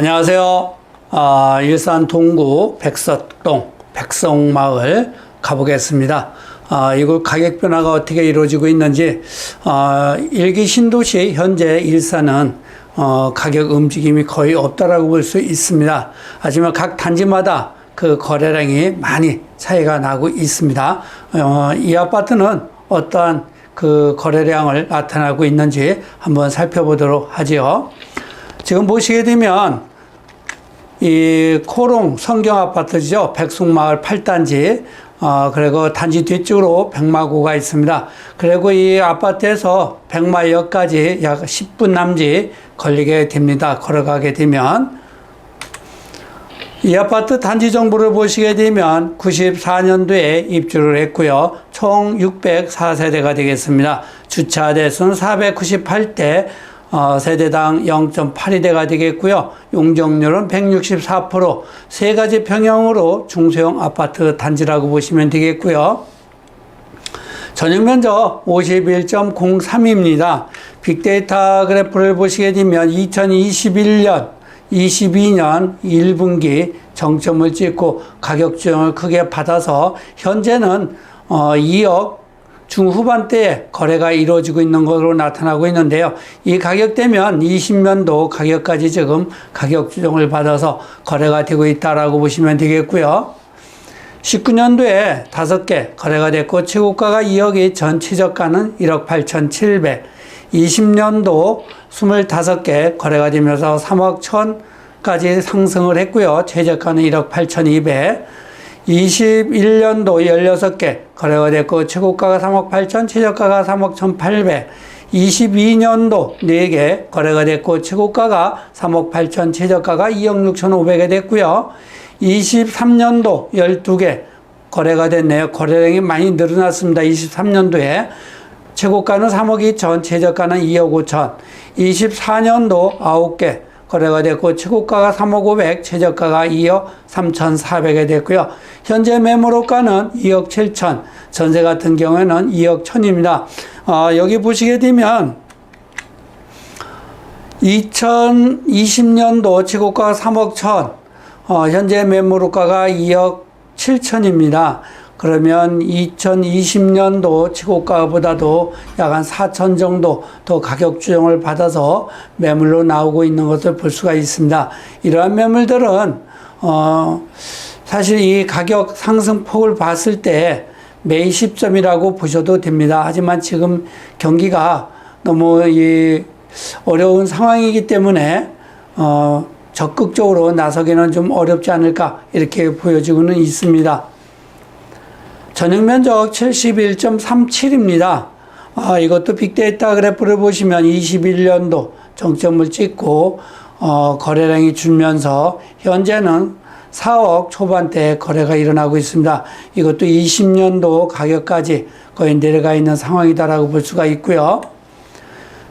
안녕하세요. 아, 일산 동구 백서동 백성마을 가보겠습니다. 아, 이곳 가격 변화가 어떻게 이루어지고 있는지 아, 일기 신도시 현재 일산은 어, 가격 움직임이 거의 없다라고 볼 수 있습니다. 하지만 각 단지마다 그 거래량이 많이 차이가 나고 있습니다. 어, 이 아파트는 어떠한 그 거래량을 나타나고 있는지 한번 살펴보도록 하지요. 지금 보시게 되면 이 코롱 성경 아파트죠. 백숙마을 8단지. 어, 그리고 단지 뒤쪽으로 백마고가 있습니다. 그리고 이 아파트에서 백마역까지 약 10분 남짓 걸리게 됩니다. 걸어가게 되면. 이 아파트 단지 정보를 보시게 되면 94년도에 입주를 했고요. 총 604세대가 되겠습니다. 주차 대수는 498대, 어, 세대당 0.82대가 되겠고요. 용적률은 164%, 세 가지 평형으로 중소형 아파트 단지라고 보시면 되겠고요. 전용 면적 51.03입니다. 빅데이터 그래프를 보시게 되면 2021년 22년 1분기 정점을 찍고 가격 조정을 크게 받아서 현재는 어 2억 중후반대에 거래가 이루어지고 있는 것으로 나타나고 있는데요. 이 가격대면 20년도 가격까지 지금 가격 조정을 받아서 거래가 되고 있다라고 보시면 되겠고요. 19년도에 5개 거래가 됐고 최고가가 2억이 전 최저가는 1억 8,700. 20년도 25개 거래가 되면서 3억 1000까지 상승을 했고요. 최저가는 1억 8,200. 21년도 16개 거래가 됐고 최고가가 3억 8천, 최저가가 3억 1,800. 22년도 4개 거래가 됐고 최고가가 3억 8천, 최저가가 2억 6,500에 됐고요. 23년도 12개 거래가 됐네요. 거래량이 많이 늘어났습니다. 23년도에. 최고가는 3억 2천, 최저가는 2억 5천. 24년도 9개 거래가 됐고 최고가가 3억 500, 최저가가 2억 3,400에 됐고요. 현재 매물호가는 2억 7천, 전세 같은 경우에는 2억 1천입니다. 어, 여기 보시게 되면 2020년도 최고가가 3억 1천, 어, 현재 매물호가가 2억 7천입니다. 그러면 2020년도 최고가보다도 약 한 4천 정도 더 가격 조정을 받아서 매물로 나오고 있는 것을 볼 수가 있습니다. 이러한 매물들은 어 사실 이 가격 상승폭을 봤을 때 매입 시점이라고 보셔도 됩니다. 하지만 지금 경기가 너무 이 어려운 상황이기 때문에 어 적극적으로 나서기는 좀 어렵지 않을까 이렇게 보여지고는 있습니다. 전용 면적 71.37입니다. 아, 이것도 빅데이터 그래프를 보시면 21년도 정점을 찍고 어, 거래량이 줄면서 현재는 4억 초반대 거래가 일어나고 있습니다. 이것도 20년도 가격까지 거의 내려가 있는 상황이다라고 볼 수가 있고요.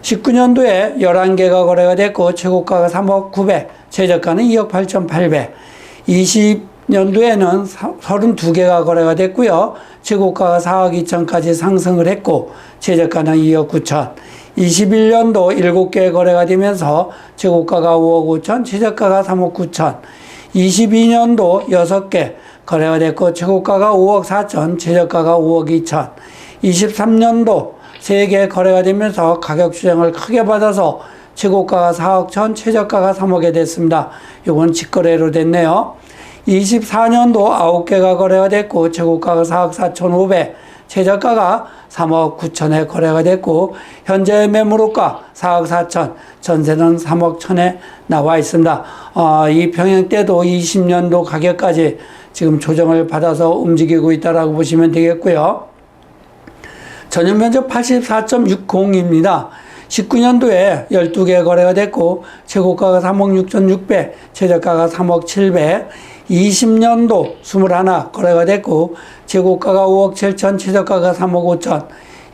19년도에 11개가 거래가 됐고 최고가가 3억 900, 최저가는 2억 8,800. 20 년도에는 32개가 거래가 됐고요. 최고가가 4억 2천까지 상승을 했고 최저가는 2억 9천. 21년도 7개 거래가 되면서 최고가가 5억 5천, 최저가가 3억 9천. 22년도 6개 거래가 됐고 최고가가 5억 4천, 최저가가 5억 2천. 23년도 3개 거래가 되면서 가격 수정을 크게 받아서 최고가가 4억 천, 최저가가 3억에 됐습니다. 이건 직거래로 됐네요. 24년도 9개가 거래가 됐고 최고가가 4억 4천 5백, 최저가가 3억 9천에 거래가 됐고 현재 매물호가 4억 4천, 전세는 3억 천에 나와 있습니다. 어, 이 평형 때도 20년도 가격까지 지금 조정을 받아서 움직이고 있다라고 보시면 되겠고요. 전용 면적 84.60입니다. 19년도에 12개 거래가 됐고 최고가가 3억 6천6백, 최저가가 3억 7백. 20년도 21 거래가 됐고 최고가가 5억 7천, 최저가가 3억 5천.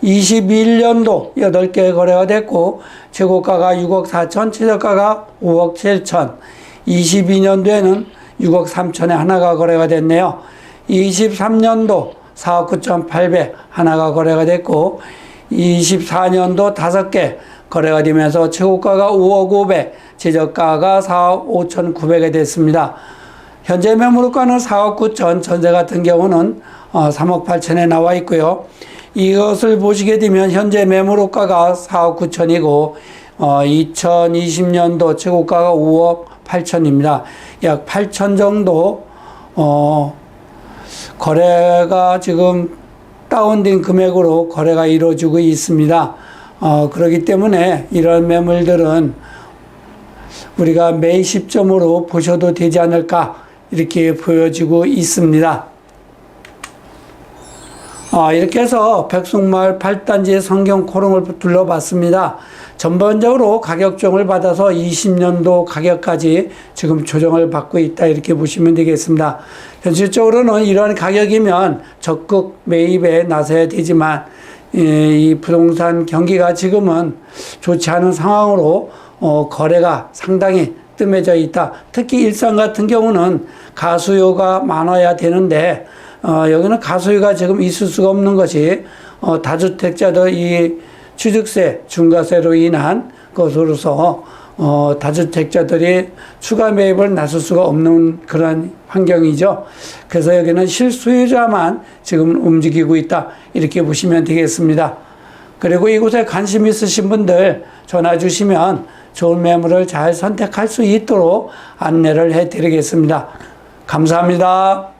21년도 8개 거래가 됐고 최고가가 6억 4천, 최저가가 5억 7천. 22년도에는 6억 3천에 하나가 거래가 됐네요. 23년도 4억 9천 8백 하나가 거래가 됐고 24년도 5개 거래가 되면서 최고가가 5억 500, 최저가가 4억 5,900에 됐습니다. 현재 매물가는 4억 9천, 전세 같은 경우는 어, 3억 8천에 나와 있고요. 이것을 보시게 되면 현재 매물가가 4억 9천이고 어, 2020년도 최고가가 5억 8천입니다. 약 8천 정도 어, 거래가 지금 다운된 금액으로 거래가 이루어지고 있습니다. 어, 그렇기 때문에 이런 매물들은 우리가 매일 시점으로 보셔도 되지 않을까 이렇게 보여지고 있습니다. 아, 이렇게 해서 백숙마을 8단지의 성경 코롱을 둘러봤습니다. 전반적으로 가격정을 받아서 20년도 가격까지 지금 조정을 받고 있다 이렇게 보시면 되겠습니다. 현실적으로는 이러한 가격이면 적극 매입에 나서야 되지만 예, 이 부동산 경기가 지금은 좋지 않은 상황으로 어, 거래가 상당히 뜸해져 있다. 특히 일산 같은 경우는 가수요가 많아야 되는데 어, 여기는 가수요가 지금 있을 수가 없는 것이 어, 다주택자들 이 취득세 중과세로 인한 것으로서 어, 다주택자들이 추가 매입을 나설 수가 없는 그런 환경이죠. 그래서 여기는 실수요자만 지금 움직이고 있다. 이렇게 보시면 되겠습니다. 그리고 이곳에 관심 있으신 분들 전화 주시면 좋은 매물을 잘 선택할 수 있도록 안내를 해 드리겠습니다. 감사합니다.